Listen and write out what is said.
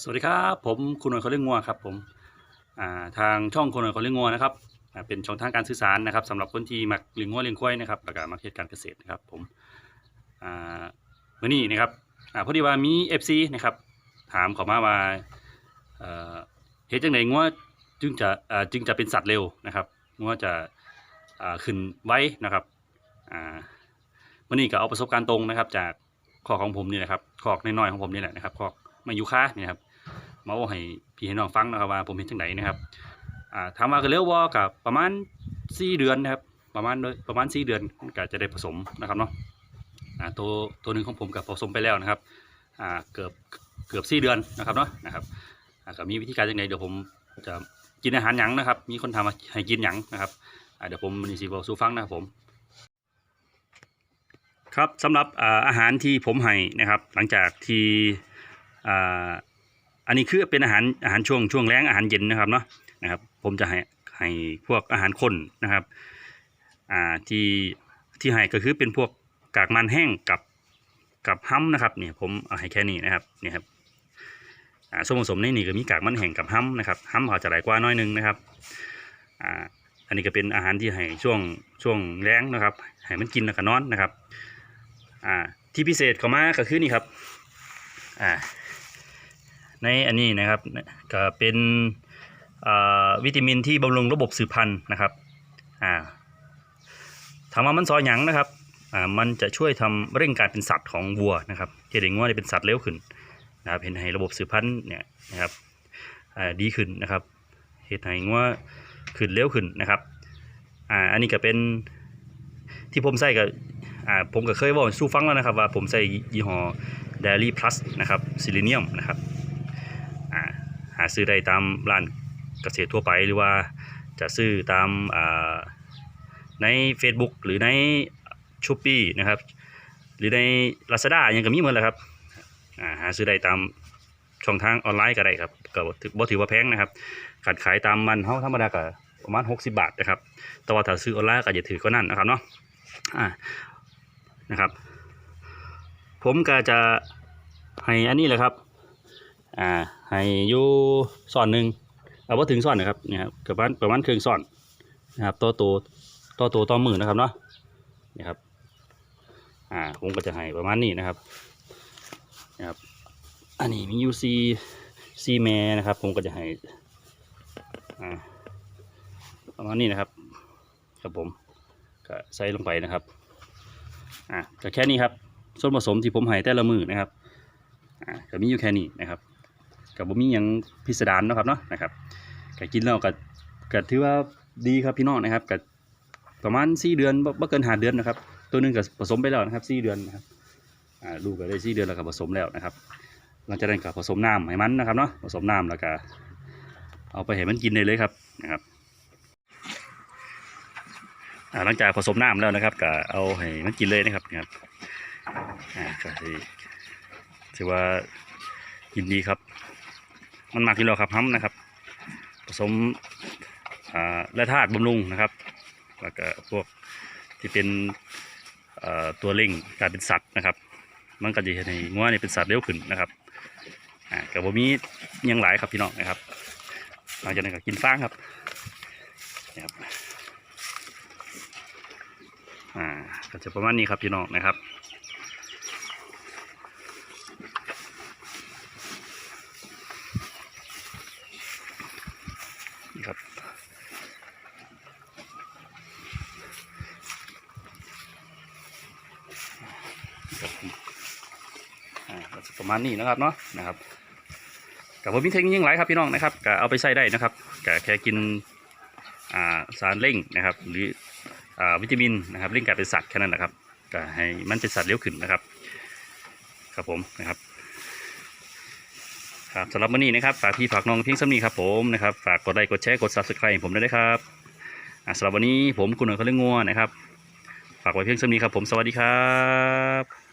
สวัสดีครับผมคุณหน่วยเขาเรื่องงัวครับผมทางช่องคุณหน่วยเขาเรื่องงัวนะครับเป็นช่องทางการสื่อสารนะครับสำหรับคนที่มักเลี้ยงงัวเลี้ยงควายนะครับแล้วก็มักเฮ็ดการเกษตรนะครับผมวันนี้นะครับอพอดีว่ามี FC นะครับถามเขามาว่าเอ่อเฮ็ดจังไดงัวจึงจะจึงจะเป็นสัตว์เร็วนะครับงัวจะขึ้นไว้นะครับวันนี้ก็เอาประสบการณ์ตรงนะครับ จากคอกของผมนี่แหละครับคอกน้อยๆของผมนี่แหละนะครับคอกมายู่ค่านี่ครับ มาบอกให้พี่ให้น้องฟังนะครับว่าผมเห็นจังไหนนะครับอ่าถามว่าก็เร็วว่ากับประมาณสี่เดือนนะครับ ประมาณโดยประมาณสี่เดือนก็จะได้ผสมนะครับเนาะอ่าตัวตัวหนึ่งของผมกับผสมไปแล้วนะครับอ่าเกือบเกือบสี่เดือนนะครับเนาะนะครับอ่าก็มีวิธีการจังไหนเดี๋ยวผมจะกินอาหารหยังนะครับ มีคนทำมาให้กินหยังนะครับเดี๋ยวผมมีสีบอกสู่ฟังนะครับผมครับสำหรับอาอาหารที่ผมให้นะครับ หลังจากที่ อันนี้คือเป็นอาหารอาหารช่วงช่วงแรงอาหารเย็นนะครับเนาะนะครับ ผมจะให้ให้พวกอาหารข้นนะครับอ่าที่ที่ให้ก็คือเป็นพวกกากมันแห้งกับกับห้ำนะครับเนี่ยผมเอาให้แค่นี้นะครับเนี่ยครับอ่าส่วนผสมในนี่ก็มีกากมันแห้งกับห้ำนะครับห้ำเขาจะหลายกว่าน้อยหนึงนะครับอ่าอันนี้ก็เป็นอาหารที่ให้ช่วงช่วงแรงนะครับให้มันกินแล้วก็นอนนะครับอ่าที่พิเศษเข้ามาก็คือนี่ครับอ่า ในอันนี้นะครับก็เป็นวิตามินที่บำรุงระบบสืบพันธุ์นะครับถามว่ามันซอยหยังนะครับมันจะช่วยทำเร่งการเป็นสัตว์ของวัวนะครับเห็นงัวได้เป็นสัตว์เร็วขึ้นนะครับเห็นให้ระบบสืบพันธุ์เนี่ยนะครับดีขึ้นนะครับเห็นให้งัวขึ้นเร็วขึ้นนะครับอันนี้ก็เป็นที่ผมใส่กับผมก็เคยบอกสู้ฟังแล้วนะครับว่าผมใส่ยี่ห้อ d a i l y Plus นะครับซิลิเนียมนะครับาซื้อได้ตามร้านเกษตรทั่วไปหรือว่าจะซื้อตามาใน Facebook หรือใน s h o p e e นะครับ หรือใน Lazada ยังก็มีหมดแหละครับหาซื้อได้ตามช่องทางออนไลน์ก็ได้ครับก็บ่ถือว่าแพงนะครับขาดขายตามมันเฮาธรรมดาก็ประมาณ 60 บาทนะครับ แต่ว่าถ้าซื้อออนไลน์ก็จะถือก็นั่นนะครับเนาะอ่านะครับ ผมก็จะให้อันนี้แหละครับ อ่าให้อยู่ส่อนหนึ่งเอาว่าถึงส่อนนะครับเนี่ยครับประมาณประมาณครึ่งส่อนนะครับต่อตัวต่อตัวต่อมือนะครับเนาะนี่ครับอ่าผมก็จะให้ประมาณนี้นะครับนะครับ อันนี้มียูซีซีแมนะครับ ผมก็จะให้อ่าประมาณนี้นะครับ ครับผมก็ใส่ลงไปนะครับอ่าก็แค่นี้ครับส่วนผสมที่ผมให้แต่ละมือนะครับอ่าก็มีอยู่แค่นี้นะครับ กับบ่มีหยังพิสดารเนาะครับเนาะนะครับก็กินแล้วก็ก็ถือว่าดีครับพี่น้องนะครับก็ประมาณ4เดือนบ่บ่เกิน5เดือนนะครับ ตัวนึงก็ผสมไปแล้วนะครับ4เดือนนะครับอ่าลูกก็ได้4เดือนแล้วก็ผสมแล้วนะครับหลังจากนั้นก็ผสมน้ำให้มันนะครับเนาะผสมน้ำแล้วก็เอาไปให้มันกินได้เลยครับนะครับหลังจากผสมน้ำแล้วนะครับก็เอาให้มันกินเลยนะครับนะครับอ่าก็ถือถือว่ายินดีครับ มันมากที่เราครับห้ำนะครับ ผสมและธาตุบำรุงนะครับ แล้วก็พวกที่เป็นตัวเร่งการเป็นสัตว์นะครับ มันก็จะเห็นให้งัวนี่เป็นสัตว์เร็วขึ้นนะครับอ่ากับบ่มียังหลายครับพี่น้องนะครับหลังจากนั้นก็กินฟางครับนะครับอ่าก็จะประมาณนี้ครับพี่น้องนะครับ นี่ครับครับผมอ่าก็จะ ประมาณนี้นะครับเนาะนะครับกับผมมีเทคนิคยิ่งหลายครับพี่น้องนะครับก็เอาไปใส่ได้นะครับก็แค่กินอ่าสารเร่งนะครับ หรืออ่าวิตามินนะครับเร่งการเป็นสัตว์แค่นั้นนะครับก็ให้มันเป็นสัตว์เลี้ยวขึ้นนะครับ ครับผมนะครับครับสำหรับวันนี้นะครับฝากพี่ฝากน้องเพียงสำนีครับผมนะครับฝากกดไลค์กดแชร์กด subscribe ให้ผมด้วยนะครับสำหรับวันนี้ผมคุณหนุ่ยเขาเรื่องงัวนะครับ ฝากไว้เพียงสำนีครับผมสวัสดีครับ